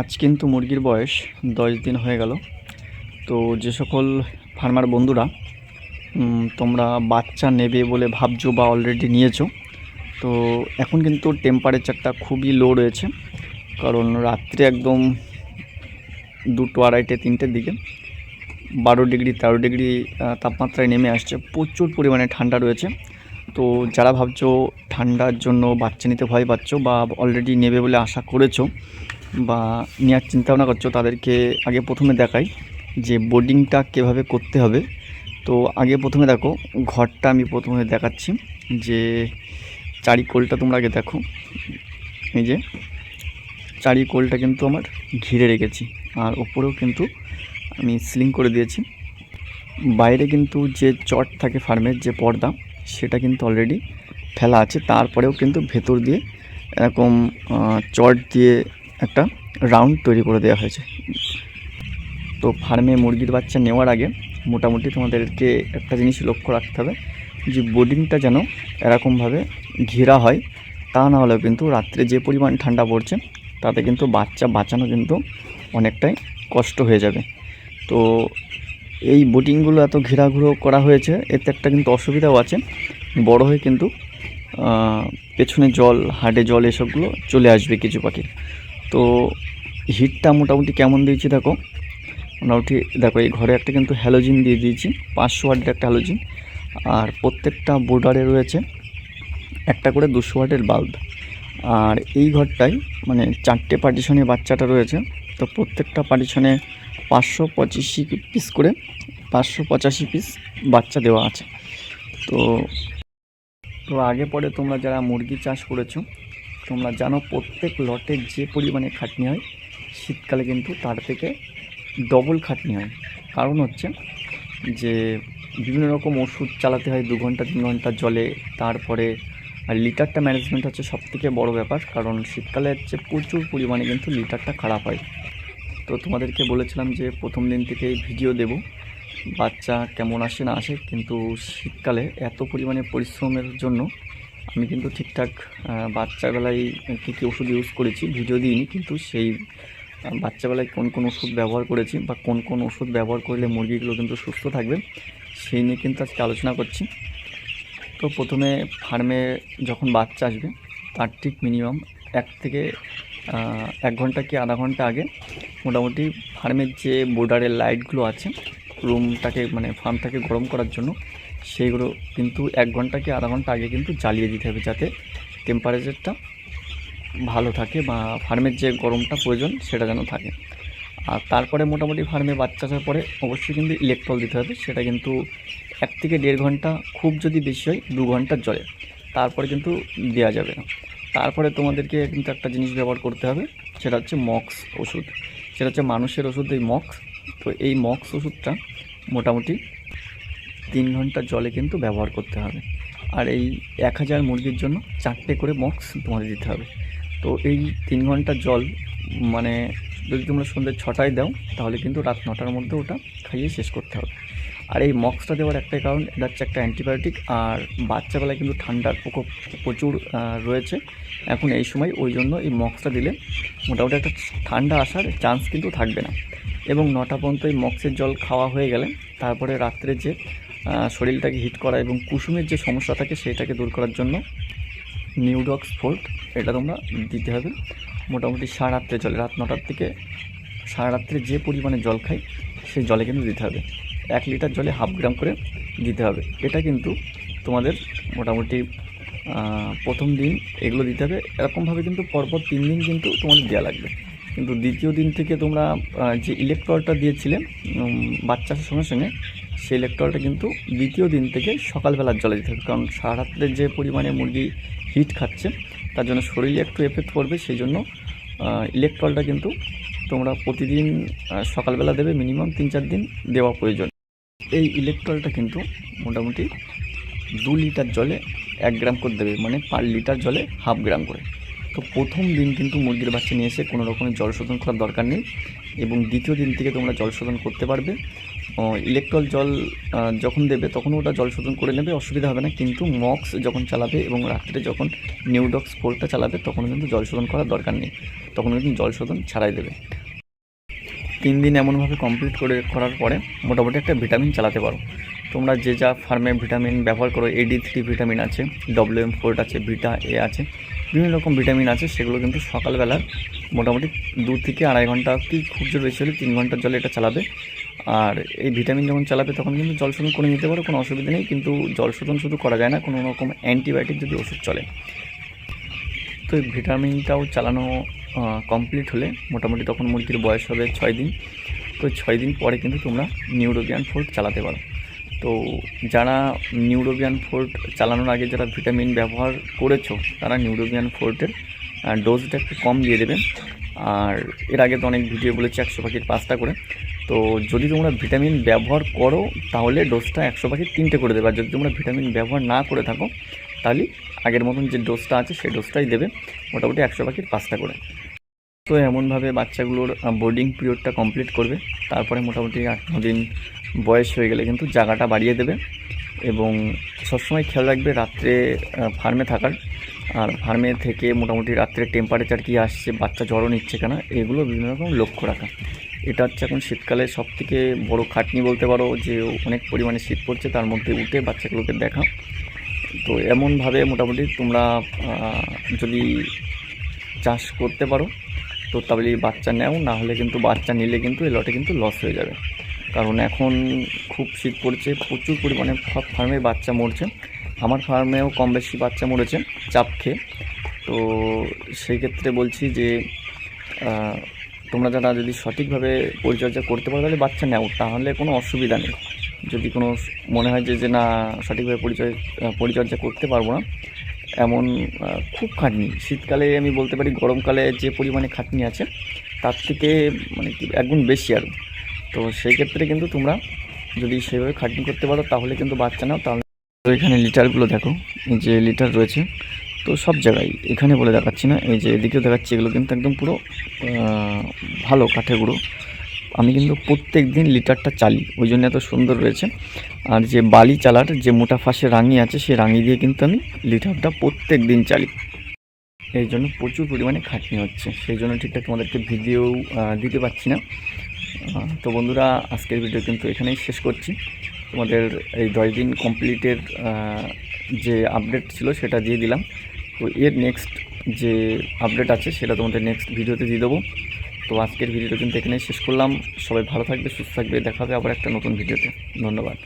আজ কিন্তু মুরগির বয়স দশ দিন হয়ে গেল। তো যে সকল ফার্মার বন্ধুরা তোমরা বাচ্চা নেবে বলে ভাবছ বা অলরেডি নিয়েছো, তো এখন কিন্তু টেম্পারেচারটা খুবই লো রয়েছে। কারণ রাত্রে একদম দুটো আড়াইটে, তিনটের দিকে বারো ডিগ্রি, তেরো ডিগ্রি তাপমাত্রায় নেমে আসছে। প্রচুর পরিমাণে ঠান্ডা রয়েছে। তো যারা ভাবছ ঠান্ডার জন্য বাচ্চা নিতে ভয় পাচ্ছ বা অলরেডি নেবে বলে আশা করেছ বা নেওয়ার চিন্তা ভাবনা করছ, তাদেরকে আগে প্রথমে দেখাই যে বোর্ডিংটা কীভাবে করতে হবে। তো আগে প্রথমে দেখো, ঘরটা আমি প্রথমে দেখাচ্ছি যে চারি কোলটা তোমরা আগে দেখো। এই যে চারি কোলটা কিন্তু আমার ঘিরে রেখেছি, আর ওপরেও কিন্তু আমি সিলিং করে দিয়েছি। বাইরে কিন্তু যে চট থাকে ফার্মের যে পর্দা, সেটা কিন্তু অলরেডি ফেলা আছে। তারপরেও কিন্তু ভেতর দিয়ে এরকম চট দিয়ে একটা রাউন্ড তৈরি করে দেওয়া হয়েছে। তো ফার্মে মুরগির বাচ্চা নেওয়ার আগে মোটামুটি তোমাদেরকে একটা জিনিস লক্ষ্য রাখতে হবে যে বোর্ডিংটা যেন এরকমভাবে ঘেরা হয়, তা না হলেও কিন্তু রাত্রে যে পরিমাণ ঠান্ডা পড়ছে, তাতে কিন্তু বাচ্চা বাঁচানো কিন্তু অনেকটাই কষ্ট হয়ে যাবে। তো এই বোটিংগুলো এত ঘেরাঘুরো করা হয়েছে, এতে একটা কিন্তু অসুবিধাও আছে। বড় হয়ে কিন্তু পেছনে জল, হাডে জল এসবগুলো চলে আসবে কিছু পাখির তো হিটটা মোটামুটি কেমন দিয়েছি দেখো? মোটামুটি দেখো, এই ঘরে একটা কিন্তু হ্যালোজিন দিয়ে দিয়েছি, পাঁচশো ওয়াটের একটা হ্যালোজিন আর প্রত্যেকটা বোর্ডারে রয়েছে একটা করে দুশো ওয়াটের বাল্ব আর এই ঘরটায় মানে চারটে পার্টিশনে বাচ্চাটা রয়েছে, তো প্রত্যেকটা পার্টিশনে পাঁচশো পঁচিশি পিস করে পাঁচশো পঁচাশি পিস বাচ্চা দেওয়া আছে। তো তো আগে পরে তোমরা যারা মুরগি চাষ করেছ তোমরা জানো প্রত্যেক লটে যে পরিমাণে খাটনি হয়, শীতকালে কিন্তু তার থেকে ডবল খাটনি হয়। কারণ হচ্ছে যে বিভিন্ন রকম ওষুধ চালাতে হয়, দু ঘণ্টা, তিন ঘণ্টা জলে। তারপরে আর লিটারটা ম্যানেজমেন্ট হচ্ছে সবথেকে বড় ব্যাপার, কারণ শীতকালে হচ্ছে প্রচুর পরিমাণে কিন্তু লিটারটা খারাপ হয়। তো তোমাদেরকে বলেছিলাম যে প্রথম দিন থেকে ভিডিও দেব, বাচ্চা কেমন আসে না আসে, কিন্তু শীতকালে এত পরিমাণে পরিশ্রমের জন্য আমি কিন্তু ঠিকঠাক বাচ্চাবেলায় কী কী ওষুধ ইউজ করেছি ভিডিও দিইনি, কিন্তু সেই বাচ্চাবেলায় কোন কোন ওষুধ ব্যবহার করেছি বা কোন কোন ওষুধ ব্যবহার করলে মুরগিগুলো কিন্তু সুস্থ থাকবে, সেই নিয়ে কিন্তু আজকে আলোচনা করছি। তো প্রথমে ফার্মে যখন বাচ্চা আসবে, তার ঠিক মিনিমাম এক থেকে এক ঘণ্টা কি আধা ঘণ্টা আগে মোটামুটি ফার্মের যে বোর্ডারের লাইটগুলো আছে রুমটাকে মানে ফার্মটাকে গরম করার জন্য সেইগুলো কিন্তু এক ঘণ্টা কি আধা ঘণ্টা আগে কিন্তু জ্বালিয়ে দিতে হবে যাতে টেম্পারেচারটা ভালো থাকে বা ফার্মের যে গরমটা প্রয়োজন সেটা যেন থাকে। আর তারপরে মোটামুটি ফার্মে বাচ্চা আসার পরে অবশ্যই কিন্তু ইলেকট্রল দিতে হবে, সেটা কিন্তু এক থেকে দেড় ঘণ্টা খুব যদি বেশি হয় দু ঘণ্টার জলে। তারপরে কিন্তু দেওয়া যাবে না। তারপরে তোমাদেরকে কিন্তু একটা জিনিস ব্যবহার করতে হবে, সেটা হচ্ছে মক্স ওষুধ। সেটা হচ্ছে মানুষের ওষুধ, এই মক্স। তো এই মক্স ওষুধটা মোটামুটি তিন ঘণ্টা জলে কিন্তু ব্যবহার করতে হবে। আর এই এক হাজার মুরগির জন্য চারটে করে মক্স তোমাদের দিতে হবে। তো এই তিন ঘণ্টা জল মানে যদি তোমরা সন্ধ্যে ছটায় দাও, তাহলে কিন্তু রাত নটার মধ্যে ওটা খাইয়ে শেষ করতে হবে। আর এই মক্সটা দেওয়ার একটাই কারণ, এটা হচ্ছে একটা অ্যান্টিবায়োটিক আর বাচ্চাবেলায় কিন্তু ঠান্ডার প্রকোপ প্রচুর রয়েছে। এখন এই সময় ওই জন্য এই মক্সটা দিলে মোটামুটি একটা ঠান্ডা আসার চান্স কিন্তু থাকবে না। এবং নটা পর্যন্ত এই মক্সের জল খাওয়া হয়ে গেলে, তারপরে রাত্রে যে শরীরটাকে হিট করা এবং কুসুমের যে সমস্যা থাকে সেটাকে দূর করার জন্য নিউডক্স ফোল্ট এটা তোমরা দিতে হবে। মোটামুটি সারা রাত্রে জলে রাত নটার থেকে সারা রাত্রে যে পরিমাণে জল খাই সেই জলে কিন্তু দিতে হবে। এক লিটার জলে হাফ গ্রাম করে দিতে হবে। এটা কিন্তু তোমাদের মোটামুটি প্রথম দিন এগুলো দিতে হবে। এরকমভাবে কিন্তু পরপর তিন দিন কিন্তু তোমাদের দেওয়া লাগবে। কিন্তু দ্বিতীয় দিন থেকে তোমরা যে ইলেকট্রলটা দিয়েছিলে উম, বাচ্চা আসার সঙ্গে সঙ্গে সেই ইলেকট্রলটা কিন্তু দ্বিতীয় দিন থেকে সকালবেলার জলে দিতে হবে কারণ সারা যে পরিমাণে মুরগি হিট খাচ্ছে, তার জন্য শরীরে একটু এফেক্ট পড়বে, সেই জন্য ইলেকট্রলটা কিন্তু তোমরা প্রতিদিন সকালবেলা দেবে, মিনিমাম তিন চার দিন দেওয়া প্রয়োজন। এই ইলেকট্রলটা কিন্তু মোটামুটি দু লিটার জলে এক গ্রাম করে দেবে মানে পার লিটার জলে হাফ গ্রাম করে। তো প্রথম দিন কিন্তু মুরগির বাচ্চা নিয়ে এসে কোনো রকমের জল শোধন করার দরকার নেই এবং দ্বিতীয় দিন থেকে তোমরা জল শোধন করতে পারবে। ইলেকট্রল জল যখন দেবে তখন ওটা জল শোধন করে নেবে, অসুবিধা হবে না। কিন্তু মক্স যখন চালাবে এবং রাত্রে যখন নিউডক্স ফোরটা চালাবে তখন কিন্তু জল শোধন করার দরকার নেই। তখন কিন্তু জল শোধন ছাড়াই দেবে। তিন দিন এমনভাবে কমপ্লিট করে করার পরে মোটামুটি একটা ভিটামিন চালাতে পারো। তোমরা যে যা ফার্মে ভিটামিন ব্যবহার করো এডি থ্রি ভিটামিন আছে ডব্লিউ এম ফোর্ট আছে ভিটা এ আছে, বিভিন্ন রকম ভিটামিন আছে, সেগুলো কিন্তু সকালবেলা মোটামুটি দু থেকে আড়াই ঘণ্টা কি খুব জোর বেশি হলে তিন ঘণ্টার জলে এটা চালাবে। আর এই ভিটামিন যখন চালাবে তখন কিন্তু জল শোধন করে নিতে পারো, কোনো অসুবিধা নেই। কিন্তু জল শোধন শুধু করা যায় না, কোনো রকম অ্যান্টিবায়োটিক যদি ওষুধ চলে। তো এই ভিটামিনটাও চালানো কমপ্লিট হলে মোটামুটি তখন মুরগির বয়স হবে ছয় দিন। তো ছয় দিন পরে কিন্তু তোমরা নিউরোবিয়ান ফোর্ট চালাতে পারো। তো যারা নিউরোবিয়ান ফোর্ট চালানোর আগে যারা ভিটামিন ব্যবহার করেছ, তারা নিউরোবিয়ান ফোর্টের ডোজটা একটু কম দিয়ে দেবে। আর এর আগে তো অনেক ভিডিও বলেছি, একশো পাখির পাঁচটা করে। তো যদি তোমরা ভিটামিন ব্যবহার করো, তাহলে ডোজটা একশো পাখির তিনটে করে দেবে। আর যদি তোমরা ভিটামিন ব্যবহার না করে থাকো, তাহলে আগের মতন যে ডোজটা আছে, সেই ডোজটাই দেবে। মোটামুটি একশো পাখির পাঁচটা করে। তো এমনভাবে বাচ্চাগুলোর বোর্ডিং পিরিয়ডটা কমপ্লিট করবে। তারপরে মোটামুটি আট দিন বয়স হয়ে গেলে কিন্তু জায়গাটা বাড়িয়ে দেবে। এবং সবসময় খেয়াল রাখবে রাত্রে ফার্মে থাকার। আর ফার্মে থেকে মোটামুটি রাত্রে টেম্পারেচার কী আসছে, বাচ্চা জ্বরও নিচ্ছে কেনা, এগুলো বিভিন্ন রকম লক্ষ্য রাখা। এটা হচ্ছে এখন শীতকালে সব থেকে বড়ো খাটনি বলতে পারো যে অনেক পরিমাণে শীত পড়ছে, তার মধ্যে উঠে বাচ্চাগুলোকে দেখা। তো এমনভাবে মোটামুটি তোমরা যদি চাষ করতে পারো, তো তাহলে বাচ্চা নেও, না হলে কিন্তু বাচ্চা নিলে কিন্তু এই লটে কিন্তু লস হয়ে যাবে। কারণ এখন খুব শীত পড়ছে, প্রচুর পরিমাণে সব ফার্মে বাচ্চা মরছে। আমার ফার্মেও কম বেশি বাচ্চা মরেছে, চাপ খেয়ে। তো সেই ক্ষেত্রে বলছি যে তোমরা যারা যদি সঠিকভাবে পরিচর্যা করতে পারো, তাহলে বাচ্চা নেও। তাহলে কোনো অসুবিধা নেই। যদি কোনো মনে হয় যে না, সঠিকভাবে পরিচয় পরিচর্যা করতে পারব না, এমন খুব খাটনি। শীতকালে আমি বলতে পারি, গরমকালে যে পরিমাণে খাটনি আছে, তার থেকে মানে একগুণ বেশি আরও তো সেই ক্ষেত্রে কিন্তু তোমরা যদি সেইভাবে খাটনি করতে পারো, তাহলে কিন্তু বাচ্চা নাও। তাহলে এখানে লিটারগুলো দেখো। যে লিটার রয়েছে তো সব জায়গায়, এখানে বলে দেখাচ্ছি না, এই যে এদিকেও দেখাচ্ছি, এগুলো কিন্তু একদম পুরো ভালো কাঠের গুঁড়ো। আমি কিন্তু প্রত্যেক দিন লিটারটা চালি, ওই জন্য এত সুন্দর রয়েছে। আর যে বালি চালার যে মোটা ফাঁসে রাঙি আছে, সেই রাঙি দিয়ে কিন্তু আমি লিটারটা প্রত্যেক দিন চালি। এই জন্য প্রচুর পরিমাণে খাটনি হচ্ছে, সেই জন্য ঠিকঠাক তোমাদেরকে ভিডিও দিতে পারছি না। তো বন্ধুরা, আজকের ভিডিও কিন্তু এখানেই শেষ করছি। তোমাদের এই দশ দিন কমপ্লিটের যে আপডেট ছিল, সেটা দিয়ে দিলাম। তো এর নেক্সট যে আপডেট আছে, সেটা তোমাদের নেক্সট ভিডিওতে দিয়ে দেবো। তো আজকের ভিডিওটা কিন্তু এখানেই শেষ করলাম। সবাই ভালো থাকবে, সুস্থ থাকবে। দেখা হবে আবার একটা নতুন ভিডিওতে ধন্যবাদ।